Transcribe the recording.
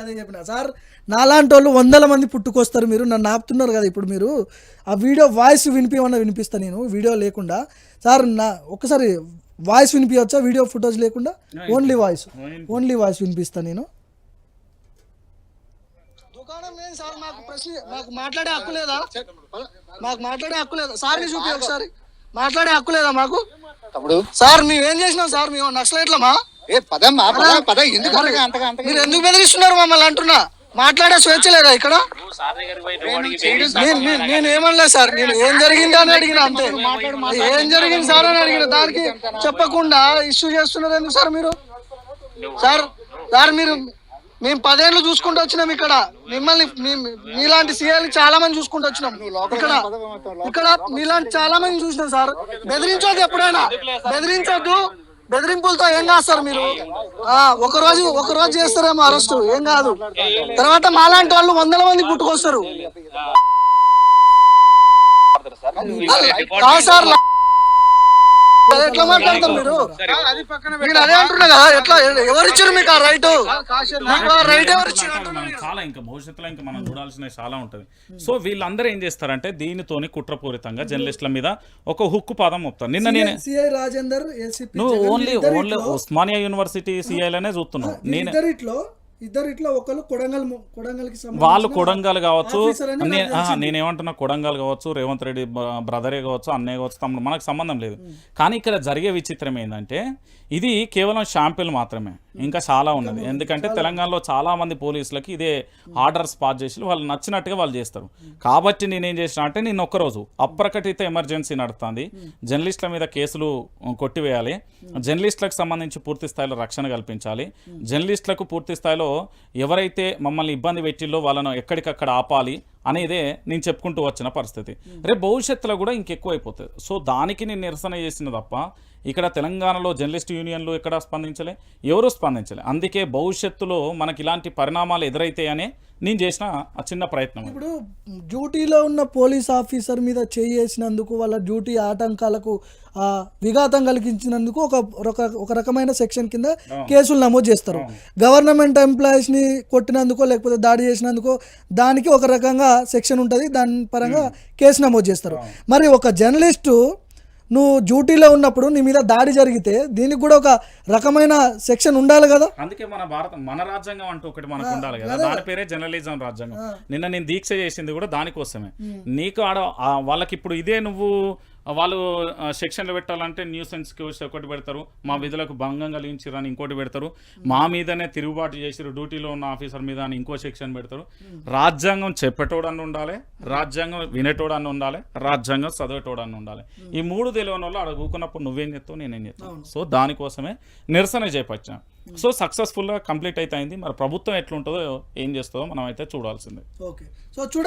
మీకు అదే చెప్పిన. సార్ నాలాంటి వాళ్ళు వందల మంది పుట్టుకొస్తారు మీరు. నన్ను ఆపుతున్నారు కదా ఇప్పుడు మీరు. ఆ వీడియో వాయిస్ వినిపించమన్నా వినిపిస్తా నేను. వీడియో లేకుండా. సార్ నా ఒక్కసారి వాయిస్ వినిపించవచ్చా వీడియో ఫుటేజ్ లేకుండా? Only voice. ఓన్లీ వాయిస్ వినిపిస్తా నేను. దుకాణం లేదు సార్. మాకు ప్రశ్న మాకు మాట్లాడే హక్కు లేదా? మాకు మాట్లాడే హక్కు లేదా? సార్ని చూపి ఒకసారి. మాట్లాడే హక్కు లేదా మాకు? సార్ మేమేం చేసినాం సార్? మేము నక్సలైట్లమా? ఏ పదమ్మా పద పద. ఎందుకు అంతగా అంతగా అంతగా? మీరు ఎందుకు బెదిరిస్తున్నారు మమ్మల్ని అంటున్నా? మాట్లాడే స్వేచ్ఛ లేదా ఇక్కడ? నేను- నేను- సార్. నేను ఏం జరిగింది అని అడిగిన అంతే. ఏం జరిగింది సార్ అని అడిగిన. దానికి చెప్పకుండా ఇష్యూ చేస్తున్నారు ఎందుకు సార్ మీరు? సార్ సార్ మీరు మేము పదేళ్ళు చూసుకుంటూ వచ్చినాం ఇక్కడ. మిమ్మల్ని మీ- మీలాంటి సీఎల్ చాలా మంది చూసుకుంటూ వచ్చినాం. ఇక్కడ ఇక్కడ మీలాంటి చాలా మంది చూసినాం సార్. బెదిరించొద్దు ఎప్పుడైనా. బెదిరించొద్దు. బెదిరింపులతో ఏం కాదు సార్ మీరు? ఆ, ఒక రోజు ఒక రోజు చేస్తారేమో అరెస్ట్ ఏం కాదు. తర్వాత మాలాంటి వాళ్ళు వందల మంది పుట్టుకొస్తారు. సార్ ఎట్లా మాట్లాడతారు మీరు? నేను అదే అంటున్నా కదా ఎట్లా ఎవరు ఇచ్చారు మీకు ఆ రైట్ మీకు ఆ రైట్. చాలా ఇంకా భవిష్యత్తులో ఇంకా మనం చూడాల్సినవి చాలా ఉంటుంది. సో వీళ్ళందరూ ఏం చేస్తారంటే దీనితోని కుట్రపూరితంగా జర్నలిస్టుల మీద ఒక హుక్కు పాదం మోపుతారు. నిన్న నేను సిఐ రాజేందర్ ఏసీపీ నువ్వు Jagan only only Osmania university సిఐలనే చూస్తున్నావు. నేను ఇద్దరిట్లో ఇద్దరిట్లో ఒకరు కొడంగల్ కొడంగల్కి వాళ్ళు కొడంగల్ కావచ్చు. నేనేమంటున్నా కొడంగల్ కావచ్చు రేవంత్ రెడ్డి బ్రదరే కావచ్చు అన్నయ్య కావచ్చు తమ్ముడు మనకు సంబంధం లేదు. కానీ ఇక్కడ జరిగే విచిత్రం ఏంటంటే ఇది కేవలం షాంపిల్ మాత్రమే. ఇంకా చాలా ఉన్నది. ఎందుకంటే తెలంగాణలో చాలా మంది పోలీసులకి ఇదే ఆర్డర్స్ పాస్ చేసి వాళ్ళు నచ్చినట్టుగా వాళ్ళు చేస్తారు. కాబట్టి నేనేం చేసిన అంటే నేను ఒక్కరోజు అప్రకటిత ఎమర్జెన్సీ నడుస్తుంది జర్నలిస్టుల మీద కేసులు కొట్టివేయాలి. జర్నలిస్టులకు సంబంధించి పూర్తి స్థాయిలో రక్షణ కల్పించాలి. జర్నలిస్టులకు పూర్తి స్థాయిలో ఎవరైతే మమ్మల్ని ఇబ్బంది పెట్టిల్లో వాళ్ళను ఎక్కడికక్కడ ఆపాలి అనేదే నేను చెప్పుకుంటూ వచ్చిన పరిస్థితి. రేపు భవిష్యత్తులో కూడా ఇంకెక్కువ అయిపోతుంది సో దానికి నేను నిరసన చేసిన తప్ప ఇక్కడ తెలంగాణలో జర్నలిస్ట్ యూనియన్లు ఎక్కడ స్పందించలే? ఎవరు స్పందించలే? అందుకే భవిష్యత్తులో మనకి ఇలాంటి పరిణామాలు ఎదురైతాయనే నేను చేసిన ఆ చిన్న ప్రయత్నం. ఇప్పుడు డ్యూటీలో ఉన్న పోలీస్ ఆఫీసర్ మీద చేసినందుకు వాళ్ళ డ్యూటీ ఆటంకాలకు విఘాతం కలిగించినందుకు ఒక ఒక ఒక రకమైన సెక్షన్ కింద కేసులు నమోదు చేస్తారు. గవర్నమెంట్ ఎంప్లాయీస్ని కొట్టినందుకో లేకపోతే దాడి చేసినందుకో దానికి ఒక రకంగా సెక్షన్ ఉంటుంది. దాని పరంగా కేసు నమోదు చేస్తారు. మరి ఒక జర్నలిస్టు నువ్వు డ్యూటీలో ఉన్నప్పుడు నీ మీద దాడి జరిగితే దీనికి కూడా ఒక రకమైన సెక్షన్ ఉండాలి కదా? అందుకే మన భారత మన రాజ్యాంగం అంటూ ఒకటి మనకు ఉండాలి కదా. దాని పేరే జర్నలిజం రాజ్యాంగం. నిన్న నేను దీక్ష చేసింది కూడా దానికోసమే. నీకు ఆడ వాళ్ళకి ఇప్పుడు ఇదే నువ్వు వాళ్ళు సెక్షన్లు పెట్టాలంటే న్యూస్ సెన్స్ ఒకటి పెడతారు. మా విధులకు భంగం కలిగించారు అని ఇంకోటి పెడతారు. మా మీదనే తిరుగుబాటు చేసిరు డ్యూటీలో ఉన్న ఆఫీసర్ మీద అని ఇంకో సెక్షన్ పెడతారు. రాజ్యాంగం చెప్పేటోడని ఉండాలి రాజ్యాంగం వినేటోడని ఉండాలి రాజ్యాంగం చదివేటోడని ఉండాలి. ఈ మూడు తెలియని వాళ్ళు అక్కడ కూకున్నప్పుడు నువ్వేం చెప్తావు నేనేం చెప్తాను. సో దానికోసమే నిరసన చేపట్టాం సో సక్సెస్ఫుల్గా కంప్లీట్ అయితే అయింది మరి ప్రభుత్వం ఎట్లుంటుందో ఏం చేస్తుందో మనం అయితే చూడాల్సిందే. ఓకే. సో చూడ